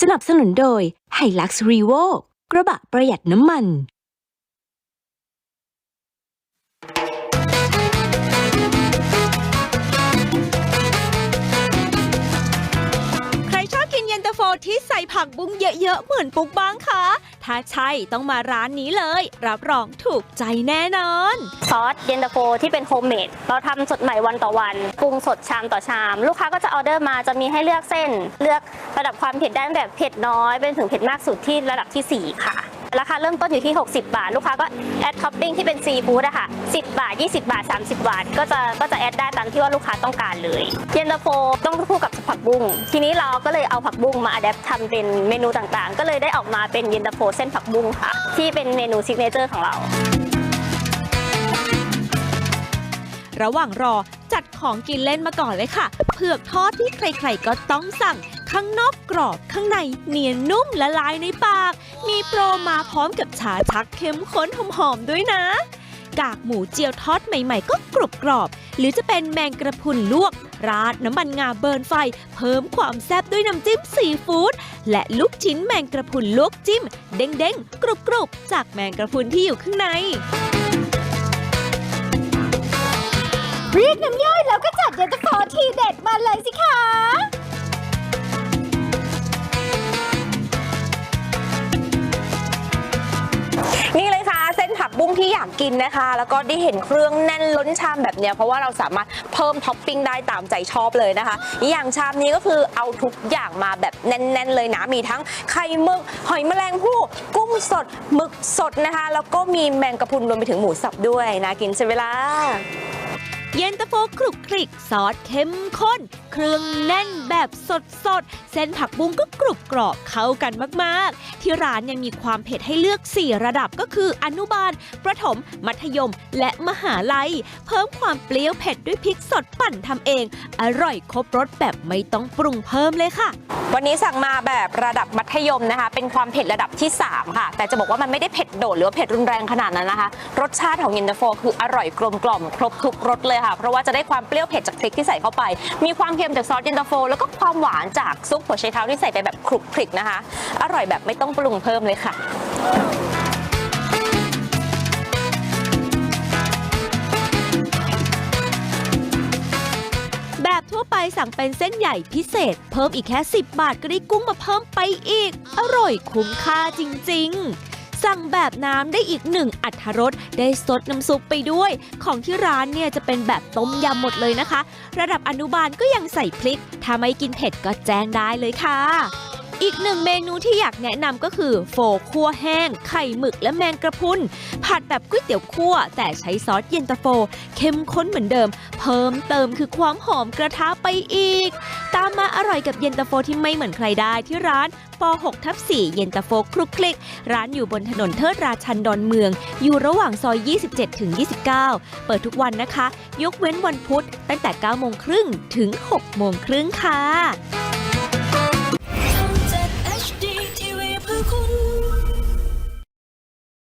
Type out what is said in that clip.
สนับสนุนโดยไฮลักซ์รีโวกระบะประหยัดน้ำมัน ที่ใส่ผักบุ้งเยอะๆ เหมือนปุ๊กบ้างคะ ถ้าใช่ต้องมาร้านนี้เลย รับรองถูกใจแน่นอน ซอสเย็นตาโฟที่เป็นโฮมเมดเราทำสดใหม่วันต่อวันปรุงสดชามต่อชาม ลูกค้าก็จะออเดอร์มาจะมีให้เลือกเส้น เลือกระดับความเผ็ดได้แต่เผ็ดน้อยเป็นถึงเผ็ดมากสุดที่ระดับทีสี่ 4 ค่ะราคาเริ่มต้นอยู่ที่ 60 บาท ลูกค้าก็แอดท็อปปิ้งที่เป็นซีฟู้ดอะค่ะ 10 บาท 20 บาท 30 บาท ก็จะก็จะแอดได้ตามที่ว่าลูกค้าต้องการเลย เย็นตาโฟต้องคู่กับ บุ้ง ทีนี้เราก็เลยเอาผักบุ้งมาอัดแอปทำเป็นเมนูต่างๆ ก็เลยได้ออกมาเป็นเย็นตาโฟเส้นผักบุ้งค่ะ ที่เป็นเมนูซิกเนเจอร์ของเรา ระหว่างรอจัดของกินเล่นมาก่อนเลยค่ะ เผือกทอดที่ใครๆก็ต้องสั่ง ข้างนอกกรอบข้างในเนียนนุ่มละลายในปาก มีโปรมาพร้อมกับชาชักเข้มข้นหอมๆด้วยนะกากหมูเจียวทอดใหม่ ๆ ก็กรุบกรอบ หรือจะเป็นแมงกระพุนลวก ราดน้ำมันงาเบิร์นไฟ เพิ่มความแซ่บด้วยน้ำจิ้มซีฟู้ดและลูกชิ้นแมงกระพุนลวกจิ้ม เด้งๆ กรุบๆ จากแมงกระพุนที่อยู่ข้างในเรียกน้ำย่อยแล้วก็จัดเย็นตาโฟทีเด็ดมาเลยสิคะากกินนะคะ แล้วก็ได้เห็นเครื่องแน่นล้นชามแบบเนี้ยเพราะว่าเราสามารถเพิ่มท็อปปิ้งได้ตามใจชอบเลยนะคะ อย่างชามนี้ก็คือเอาทุกอย่างมาแบบแน่นๆเลยนะมีทั้งไข่หมึกหอยแมลงภู่กุ้งสดหมึกสดนะคะ แล้วก็มีแมงกะพรุนรวมไปถึงหมูสับด้วยนะกินใช่เวลา เย็นตาโฟคลุกคลิกซอสเข้มข้น เครื่องแน่นแบบสดสดเส้นผักบุ้งก็กรุบกรอบเข้ากันมาก ๆ ที่ร้านยังมีความเผ็ดให้เลือก 4 ระดับก็คืออนุบาล ประถม มัธยม และมหาลัย เพิ่มความเปรี้ยวเผ็ดด้วยพริกสดปั่นทำเอง อร่อยครบรสแบบไม่ต้องปรุงเพิ่มเลยค่ะ วันนี้สั่งมาแบบระดับมัธยมนะคะ เป็นความเผ็ดระดับที่ 3 ค่ะ แต่จะบอกว่ามันไม่ได้เผ็ดโดดหรือว่าเผ็ดรุนแรงขนาดนั้นนะคะ รสชาติของเย็นตาโฟคืออร่อยกลมกล่อมครบทุกรสเลยค่ะ เพราะว่าจะได้ความเปรี้ยวเผ็ดจากพริกที่ใส่เข้าไป มีความเค็มจากซอสเย็นตาโฟ แล้วก็ความหวานจากซุปหัวไชเท้าที่ใส่ไปแบบคลุกคลิกนะคะ อร่อยแบบไม่ต้องปรุงเพิ่มเลยค่ะแบบทั่วไปสั่งเป็นเส้นใหญ่พิเศษ เพิ่มอีกแค่ 10 บาทก็ได้กุ้งมาเพิ่มไปอีก อร่อยคุ้มค่าจริง ๆ สั่งแบบน้ำได้อีกหนึ่งอัตรสได้ซดน้ำซุปไปด้วย ของที่ร้านเนี่ยจะเป็นแบบต้มยำหมดเลยนะคะ ระดับอนุบาลก็ยังใส่พริก ถ้าไม่กินเผ็ดก็แจ้งได้เลยค่ะ อีกหนึ่งเมนูที่อยากแนะนำก็คือ โฟคั่วแห้ง ไข่หมึกและแมงกระพุนผัดแบบก๋วยเตี๋ยวคั่ว แต่ใช้ซอสเย็นตาโฟ เข้มข้นเหมือนเดิม เพิ่มเติมคือความหอมกระทะไปอีก ตามมาอร่อยกับเย็นตาโฟที่ไม่เหมือนใครได้ที่ร้านป6ทับ4เย็นตาโฟคลุกคลิก ร้านอยู่บนถนนเทิดราชันดอนเมือง อยู่ระหว่างซอย 27 ถึง 29 เปิดทุกวันนะคะ ยกเว้นวันพุธตั้งแต่ 9 โมงครึ่งถึง 6 โมงครึ่งค่ะ คุณ